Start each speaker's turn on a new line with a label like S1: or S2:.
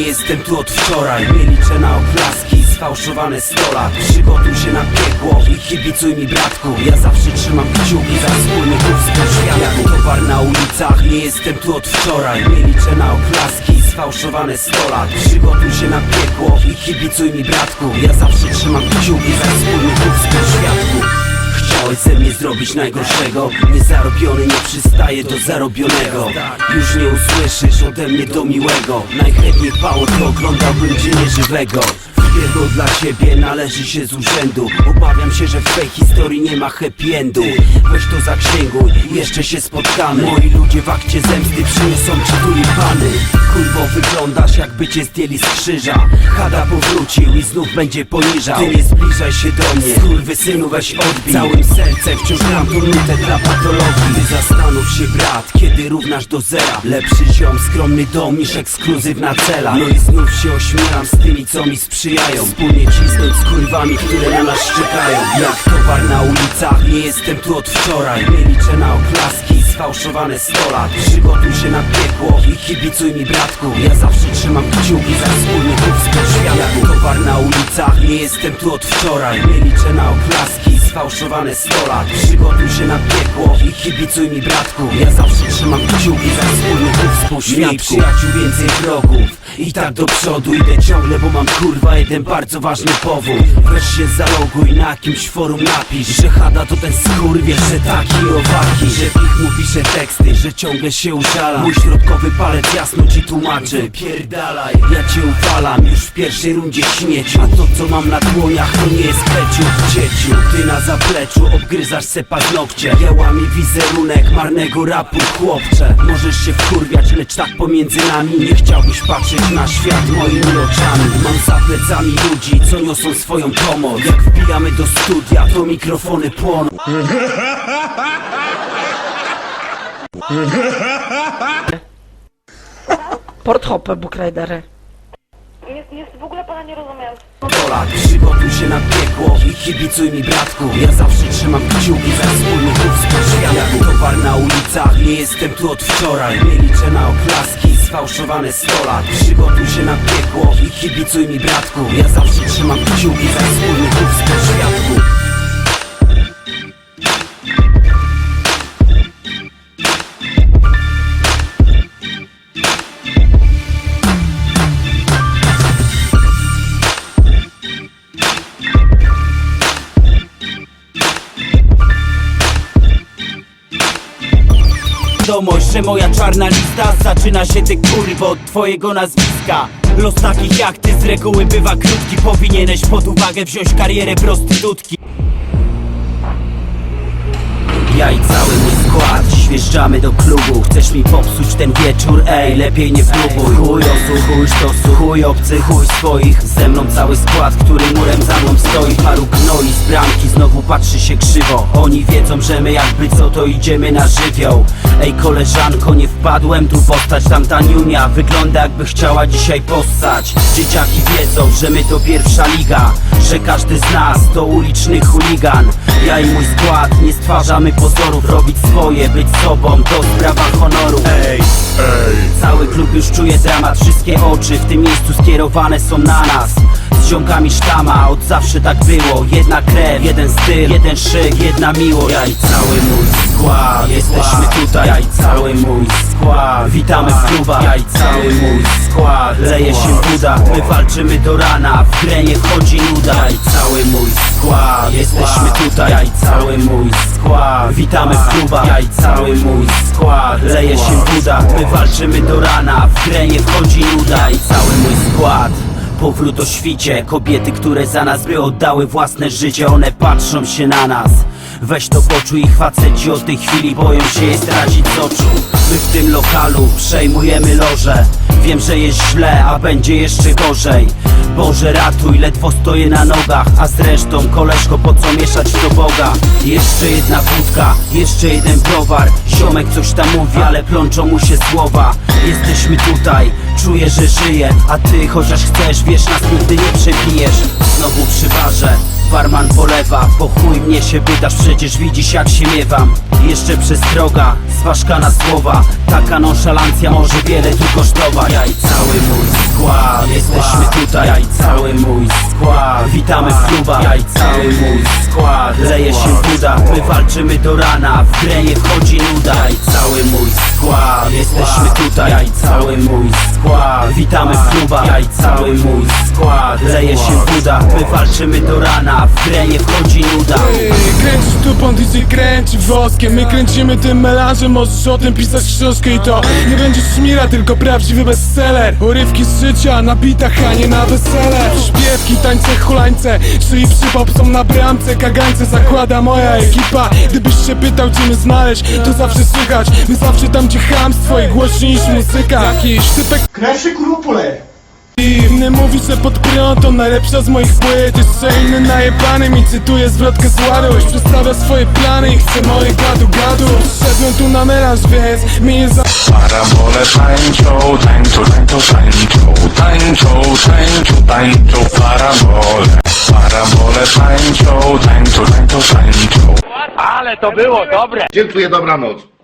S1: nie jestem tu od wczoraj. Nie liczę na oklaski, sfałszowane stola. Przygotuj się na piekło i kibicuj mi bratku. Ja zawsze trzymam kciuki za wspólny kup z światu Towar na ulicach, nie jestem tu od wczoraj. Nie liczę na oklaski, sfałszowane stola. Przygotuj się na piekło i kibicuj mi bratku. Ja zawsze trzymam kciuki za wspólny kup z światu Chciałeś ze mnie zrobić najgorszego. Niezarobiony nie przystaje do zarobionego. Już nie usłyszysz ode mnie do miłego. Najchętniej pało to oglądałbym cię nieżywego Wpierdol dla ciebie należy się z urzędu. Obawiam się, że w tej historii nie ma happy endu. Weź to zaksięguj, jeszcze się spotkamy. Moi ludzie w akcie zemsty przyniosą ci tulipany. Kurwo wyglądasz jakby cię zdjęli z krzyża. Hada powrócił i znów będzie poniżał. Ty nie zbliżaj się do mnie. Kurwy synu weź odbij. Całym sercem wciąż gram tą nutę dla patologii. Ty zastanów się brat, kiedy równasz do zera. Lepszy ziom, skromny dom niż ekskluzywna cela. No i znów się ośmielam z tymi co mi sprzyjają Wspólnie cisnąć z kurwami, które na nas szczekają. Jak towar na ulicach, nie jestem tu od wczoraj. Nie liczę na oklaski, sfałszowane stola. Przygotuj się na piekło i kibicuj mi bratku. Ja zawsze trzymam kciuki za wspólny kup z światu Towar na ulicach, nie jestem tu od wczoraj. Nie liczę na oklaski, sfałszowane stola. Przygotuj się na piekło i kibicuj mi bratku. Ja zawsze trzymam kciuki za wspólny kup z Mniej przyjaciół, więcej wrogów I tak do przodu idę ciągle, bo mam kurwa jeden bardzo ważny powód. Weź się zaloguj na jakimś forum napisz Że Hada to ten skurwiel, że taki owaki Że ich mu pisze teksty, że ciągle się użala. Mój środkowy palec jasno ci tłumaczy. Pierdalaj, ja cię uwalam już w pierwszej rundzie śmieciu. A to co mam na dłoniach to nie jest kleciu Dzieciu, ty na zapleczu obgryzasz se paznokcie. Ja łamię wizerunek marnego rapu chłopcze. Możesz się wkurwiać, lecz tak pomiędzy nami Nie chciałbyś patrzeć na świat moimi oczami. Mam za plecami ludzi, co niosą swoją pomoc. Jak wbijamy do studia, to mikrofony płoną.
S2: Porthopę, Bookridery.
S3: Nie, nie, w ogóle pana nie rozumiem.
S1: Polak, przygotuj się na piekło i kibicuj mi bratku. Ja zawsze trzymam kciuki za wspólny kup z światu Towar na ulicach, nie jestem tu od wczoraj. Nie liczę na oklaski, sfałszowane stola. Przygotuj się na piekło i kibicuj mi bratku. Ja zawsze trzymam kciuki za wspólny kup z Że moja czarna lista zaczyna się ty kurwo od twojego nazwiska. Los takich jak ty z reguły bywa krótki Powinieneś pod uwagę wziąć karierę prostytutki. Ja i cały mój skład Świeżdżamy do klubu. Chcesz mi popsuć ten wieczór? Ej, lepiej nie próbuj. Chuj osu, chuj sztosu, chuj obcy, chuj swoich. Ze mną cały skład, który murem za mną stoi. Paru gnoi z bramki znowu patrzy się krzywo. Oni wiedzą, że my jakby co to idziemy na żywioł. Ej koleżanko, nie wpadłem tu postać. Tamta niunia wygląda jakby chciała dzisiaj postać Dzieciaki wiedzą, że my to pierwsza liga Że każdy z nas to uliczny chuligan. Ja i mój skład nie stwarzamy pozorów Robić swoje, być sobą to sprawa honoru. Ej, Cały klub już czuje dramat Wszystkie oczy w tym miejscu skierowane są na nas. Z ziomkami sztama, od zawsze tak było. Jedna krew, jeden styl, jeden szyk, jedna miłość. Ja i cały mój skład, jesteśmy tutaj cały mój skład, witamy w klubach Ja i cały mój skład, leje się woda My walczymy do rana, w grę nie wchodzi nuda Ja i cały mój skład, jesteśmy tutaj Ja i cały mój skład, witamy w klubach Ja i cały mój skład, leje się woda My walczymy do rana, w grę nie wchodzi nuda Ja i cały mój skład. Powrót o świcie, kobiety, które za nas by oddały własne życie. One patrzą się na nas Weź to poczuj ich faceci od tej chwili boją się je stracić z oczu. My w tym lokalu przejmujemy loże. Wiem, że jest źle, a będzie jeszcze gorzej Boże ratuj, ledwo stoję na nogach A zresztą koleżko, po co mieszać to Boga? Jeszcze jedna wódka, jeszcze jeden browar Ziomek coś tam mówi, ale plączą mu się słowa. Jesteśmy tutaj, czuję, że żyję A ty chociaż chcesz, wiesz, nas nigdy nie przebijesz. Znowu przy barze Barman polewa, Po chuj mnie się pytasz, przecież widzisz jak się miewam. Jeszcze przestroga, zważkana słowa Taka nonszalancja może wiele tu kosztować. Ja i cały mój skład, jesteśmy tutaj. Ja i cały mój skład, witamy w klubach. Ja i cały mój skład, leje się buda My walczymy do rana, w grę nie wchodzi nuda. Ja i cały mój skład, jesteśmy tutaj. Ja i cały mój skład, witamy w klubach. Ja i cały mój skład, leje się buda My walczymy do rana, w grę nie wchodzi nuda
S4: Pan DJ kręci woskiem My kręcimy tym melanżem, możesz o tym pisać książkę i to Nie będzie szmira, tylko prawdziwy bestseller. Urywki z życia na bitach, a nie na wesele. Śpiewki, tańce, hulańce Szyi przypop są na bramce. Kagańce zakłada moja ekipa. Gdybyś się pytał gdzie mnie znaleźć To zawsze słychać. My zawsze tam gdzie chamstwo i głośniej niż muzyka. Jakiś typek
S5: Cresce krupule.
S4: Mówi, że pod to najlepsza z moich płyt Jeszcze inny najebany mi cytuje zwrotkę z ładu Już przedstawia swoje plany i chce moje gadu gadu. Szedłem tu na melanż, więc mi nie za...
S6: Parabole tańczą, tańczą, tańczą, tańczą Tańczą, tańczą, tańczą Parabole. Parabole tańczą, tańczą, tańczą, tańczą
S5: Dziękuję, dobranoc.